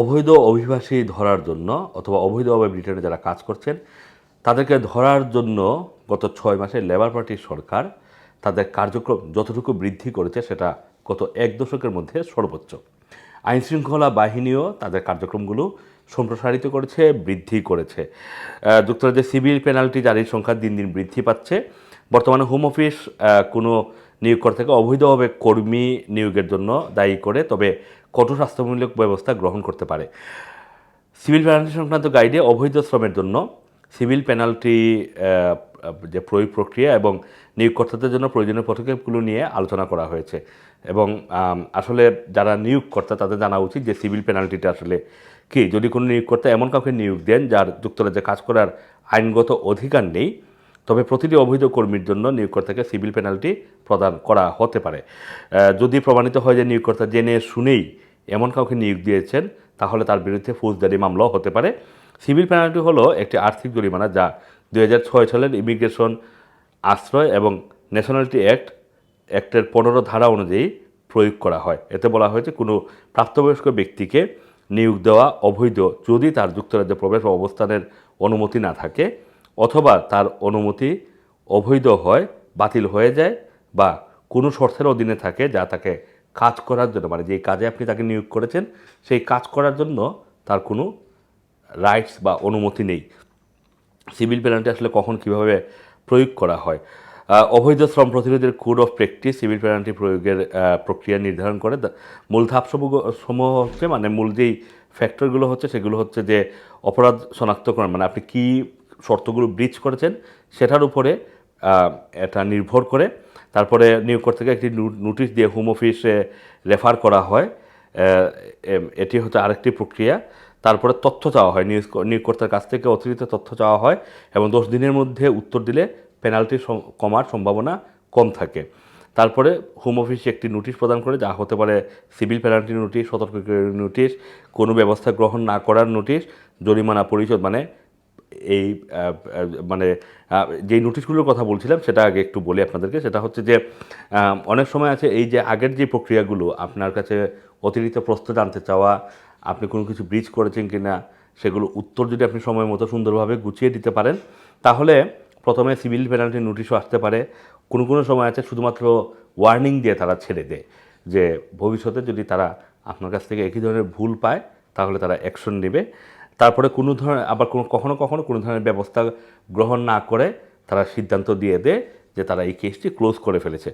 অবৈধ অভিবাসী ধরার জন্য অথবা অবৈধভাবে ব্রিটেনে যারা কাজ করছেন, তাদেরকে ধরার জন্য গত ছয় মাসে লেবার পার্টির সরকার তাদের কার্যক্রম যতটুকু বৃদ্ধি করেছে সেটা গত এক দশকের মধ্যে সর্বোচ্চ। আইনশৃঙ্খলা বাহিনীও তাদের কার্যক্রমগুলো সম্প্রসারিত করেছে, বৃদ্ধি করেছে। যুক্তরাজ্যে সিভিল পেনাল্টি জারির সংখ্যা দিন দিন বৃদ্ধি পাচ্ছে। বর্তমানে হোম অফিস কোনো নিয়োগকর্তাকে অবৈধভাবে কর্মী নিয়োগের জন্য দায়ী করে, তবে কঠোর স্বাস্থ্যমূলক ব্যবস্থা গ্রহণ করতে পারে। সিভিল পেনাল্টি সংক্রান্ত গাইডে অবৈধ শ্রমের জন্য সিভিল পেনাল্টি যে প্রয়োগ প্রক্রিয়া এবং নিয়োগকর্তাদের জন্য প্রয়োজনীয় পদক্ষেপগুলো নিয়ে আলোচনা করা হয়েছে। এবং আসলে যারা নিয়োগকর্তা, তাদের জানা উচিত যে সিভিল পেনাল্টিটা আসলে কি? যদি কোনো নিয়োগকর্তা এমন কাউকে নিয়োগ দেন যার যুক্তরাজ্যে কাজ করার আইনগত অধিকার নেই তবে প্রতিটি অবৈধ কর্মীর জন্য নিয়োগকর্তাকে সিভিল পেনাল্টি প্রদান করা হতে পারে। যদি প্রমাণিত হয় যে নিয়োগকর্তা জেনে শুনেই এমন কাউকে নিয়োগ দিয়েছেন, তাহলে তার বিরুদ্ধে ফৌজদারি মামলাও হতে পারে। সিভিল পেনাল্টি হলো একটি আর্থিক জরিমানা যা দু হাজার ছয় সালের ইমিগ্রেশন আশ্রয় এবং ন্যাশনালিটি অ্যাক্ট, অ্যাক্টের পনেরো ধারা অনুযায়ী প্রয়োগ করা হয়। এতে বলা হয়েছে কোনো প্রাপ্তবয়স্ক ব্যক্তিকে নিয়োগ দেওয়া অবৈধ যদি তার যুক্তরাজ্যে প্রবেশ বা অবস্থানের অনুমতি না থাকে। অথবা তার অনুমতি অবৈধ হয়, বাতিল হয়ে যায় বা কোনো শর্তের অধীনে থাকে যা তাকে কাজ করার জন্য মানে যেই কাজে আপনি তাকে নিয়োগ করেছেন, সেই কাজ করার জন্য তার কোনো রাইটস বা অনুমতি নেই। সিভিল পেনাল্টি আসলে কখন কীভাবে প্রয়োগ করা হয়? অবৈধ শ্রম প্রতিরোধের code of practice civil penalty প্রয়োগের প্রক্রিয়া নির্ধারণ করে। মূল ধাপসমূহ সমূহ হচ্ছে মানে মূল যেই ফ্যাক্টরগুলো হচ্ছে, সেগুলো হচ্ছে যে অপরাধ শনাক্তকরণ মানে আপনি কী শর্তগুলো ব্রিচ করেছেন, সেটার উপরে এটা নির্ভর করে। তারপরে নিয়োগকর্তাকে একটি নোটিশ দিয়ে হোম অফিসে রেফার করা হয়। এটি হচ্ছে আরেকটি প্রক্রিয়া। তারপরে তথ্য চাওয়া হয়। নিয়োগ নিয়োগকর্তার কাছ থেকে অতিরিক্ত তথ্য চাওয়া হয় এবং দশ দিনের মধ্যে উত্তর দিলে পেনাল্টি কমার সম্ভাবনা কম থাকে। তারপরে হোম অফিস একটি নোটিশ প্রদান করে, যা হতে পারে সিভিল পেনাল্টি নোটিশ সতর্ককারী নোটিশ কোনো ব্যবস্থা গ্রহণ না করার নোটিশ জরিমানা পরিশোধ মানে এই মানে যেই নোটিশগুলোর কথা বলছিলাম, সেটা আগে একটু বলি আপনাদেরকে। সেটা হচ্ছে যে অনেক সময় আছে এই যে আগের যে প্রক্রিয়াগুলো, আপনার কাছে অতিরিক্ত প্রশ্ন জানতে চাওয়া, আপনি কোনো কিছু ব্রিজ করেছেন কি না সেগুলো উত্তর যদি আপনি সময় মতো সুন্দরভাবে গুছিয়ে দিতে পারেন, তাহলে প্রথমে সিভিল পেনাল্টি নোটিশও আসতে পারে। কোনো কোনো সময় আছে শুধুমাত্র ওয়ার্নিং দিয়ে তারা ছেড়ে দেয় যে, ভবিষ্যতে যদি তারা আপনার কাছ থেকে একই ধরনের ভুল পায়, তাহলে তারা অ্যাকশন নেবে। তারপরে কোনো ধরনের, আবার কোনো, কখনো কখনো কোনো ধরনের ব্যবস্থা গ্রহণ না করে তারা সিদ্ধান্ত দিয়ে দেয় যে তারা এই কেসটি ক্লোজ করে ফেলেছে।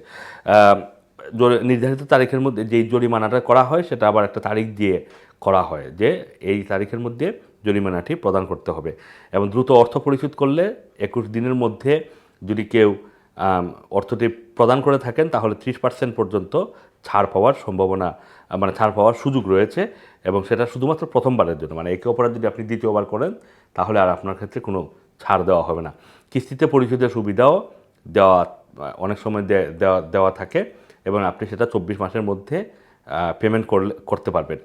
নির্ধারিত তারিখের মধ্যে যেই জরিমানাটা করা হয় সেটা আবার একটা তারিখ দিয়ে করা হয় যে এই তারিখের মধ্যে জরিমানাটি প্রদান করতে হবে এবং দ্রুত অর্থ পরিশোধ করলে একুশ দিনের মধ্যে যদি কেউ অর্থটি প্রদান করে থাকেন, তাহলে ত্রিশ পার্সেন্ট পর্যন্ত ছাড় পাওয়ার সম্ভাবনা মানে ছাড় পাওয়ার সুযোগ রয়েছে এবং সেটা শুধুমাত্র প্রথমবারের জন্য। মানে একে অপরাধ যদি আপনি দ্বিতীয়বার করেন, তাহলে আর আপনার ক্ষেত্রে কোনো ছাড় দেওয়া হবে না। কিস্তিতে পরিশোধের সুবিধাও দেওয়া, অনেক সময় দেওয়া দেওয়া থাকে এবং আপনি সেটা চব্বিশ মাসের মধ্যে পেমেন্ট করলে, করতে পারবেন।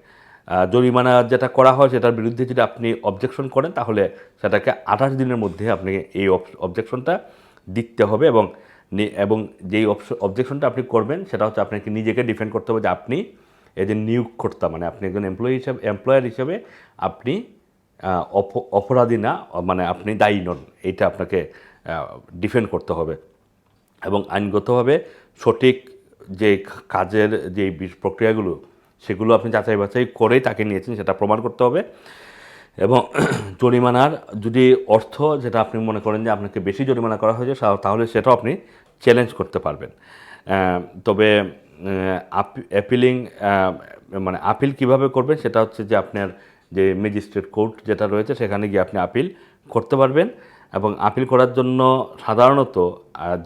জরিমানা যেটা করা হয়, সেটার বিরুদ্ধে যদি আপনি অবজেকশন করেন, তাহলে সেটাকে আঠাশ দিনের মধ্যে আপনি এই অবজেকশনটা দিতে হবে এবং এবং যেই অবজেকশনটা আপনি করবেন, সেটা হচ্ছে আপনাকে নিজেকে ডিফেন্ড করতে হবে যে আপনি যে নিয়োগকর্তা মানে আপনি একজন এমপ্লয়ি হিসাবে এমপ্লয়ার হিসেবে আপনি অপ- অপরাধী না মানে আপনি দায়ী নন, এইটা আপনাকে ডিফেন্ড করতে হবে। এবং আইনগতভাবে সঠিক যে কাজের যে প্রক্রিয়াগুলো, সেগুলো আপনি যাচাই বাছাই করেই তাকে নিয়েছেন, সেটা প্রমাণ করতে হবে। এবং জরিমানার যদি অর্থ যেটা আপনি মনে করেন যে আপনাকে বেশি জরিমানা করা হয়েছে তাহলে সেটাও আপনি চ্যালেঞ্জ করতে পারবেন। তবে অ্যাপিলিং মানে আপিল কীভাবে করবেন সেটা হচ্ছে যে আপনার যে ম্যাজিস্ট্রেট কোর্ট যেটা রয়েছে, সেখানে গিয়ে আপনি আপিল করতে পারবেন এবং আপিল করার জন্য সাধারণত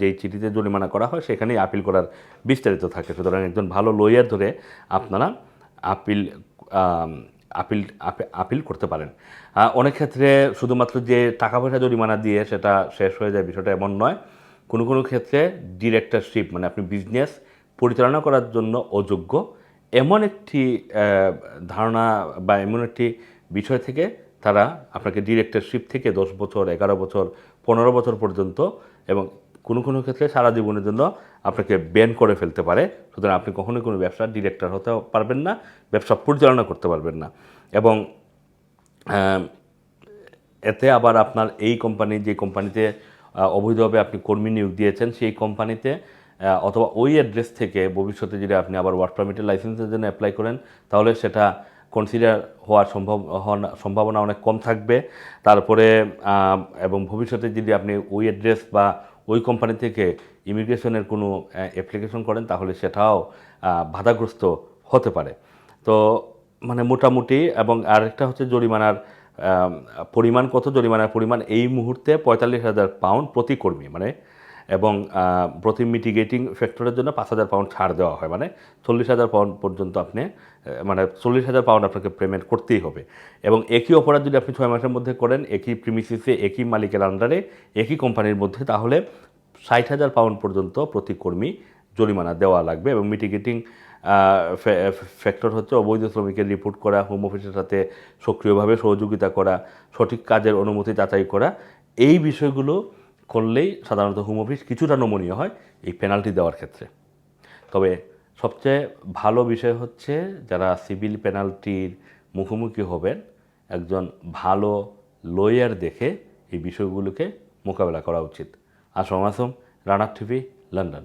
যেই চিঠিতে জরিমানা করা হয়, সেখানেই আপিল করার বিস্তারিত থাকে। সুতরাং একজন ভালো লয়ার ধরে আপনারা আপিল আপিল আপিল করতে পারেন। অনেক ক্ষেত্রে শুধুমাত্র যে টাকা পয়সা জরিমানা দিয়ে সেটা শেষ হয়ে যায় বিষয়টা এমন নয়। কোনো কোনো ক্ষেত্রে ডিরেক্টরশিপ মানে আপনি বিজনেস পরিচালনা করার জন্য অযোগ্য। এমন একটি ধারণা বা এমন একটি বিষয় থেকে তারা আপনাকে ডিরেক্টরশিপ থেকে দশ বছর, এগারো বছর, পনেরো বছর পর্যন্ত এবং কোনো কোনো ক্ষেত্রে সারা জীবনের জন্য আপনাকে ব্যান করে ফেলতে পারে। সুতরাং আপনি কখনোই কোনো ব্যবসার ডিরেক্টর হতে পারবেন না, ব্যবসা পরিচালনা করতে পারবেন না। এবং এতে আবার আপনার এই কোম্পানি, যে কোম্পানিতে অবৈধভাবে আপনি কর্মী নিয়োগ দিয়েছেন, সেই কোম্পানিতে অথবা ওই অ্যাড্রেস থেকে ভবিষ্যতে যদি আপনি আবার ওয়ার্ক পারমিটের লাইসেন্সের জন্য অ্যাপ্লাই করেন, তাহলে সেটা কনসিডার হওয়ার সম্ভব সম্ভাবনা অনেক কম থাকবে। তারপরে এবং ভবিষ্যতে যদি আপনি ওই অ্যাড্রেস বা ওই কোম্পানি থেকে ইমিগ্রেশনের কোনো অ্যাপ্লিকেশন করেন, তাহলে সেটাও বাধাগ্রস্ত হতে পারে। তো মানে মোটামুটি এবং আরেকটা হচ্ছে জরিমানার পরিমাণ কত? জরিমানার পরিমাণ এই মুহূর্তে পঁয়তাল্লিশ হাজার পাউন্ড প্রতি কর্মী মানে এবং প্রতি মিটিগেটিং ফ্যাক্টরের জন্য পাঁচ হাজার পাউন্ড ছাড় দেওয়া হয়। মানে চল্লিশ হাজার পাউন্ড পর্যন্ত আপনি মানে চল্লিশ হাজার পাউন্ড আপনাকে পেমেন্ট করতেই হবে। এবং একই অপরাধ যদি আপনি ছয় মাসের মধ্যে করেন, একই প্রিমিসিসে একই মালিকের আন্ডারে একই কোম্পানির মধ্যে, তাহলে ষাট হাজার পাউন্ড পর্যন্ত প্রতি কর্মী জরিমানা দেওয়া লাগবে এবং মিটিগেটিং ফ্যাক্টর হচ্ছে অবৈধ শ্রমিকের রিপোর্ট করা হোম অফিসের সাথে সক্রিয়ভাবে সহযোগিতা করা, সঠিক কাজের অনুমতি যাচাই করা। এই বিষয়গুলো করলেই সাধারণত হোম অফিস কিছুটা নমনীয় হয় এই পেনাল্টি দেওয়ার ক্ষেত্রে। তবে সবচেয়ে ভালো বিষয় হচ্ছে যারা সিভিল পেনাল্টির মুখোমুখি হবেন, একজন ভালো লয়ার দেখে এই বিষয়গুলোকে মোকাবেলা করা উচিত। আসম আসম রানার টিভি, লন্ডন।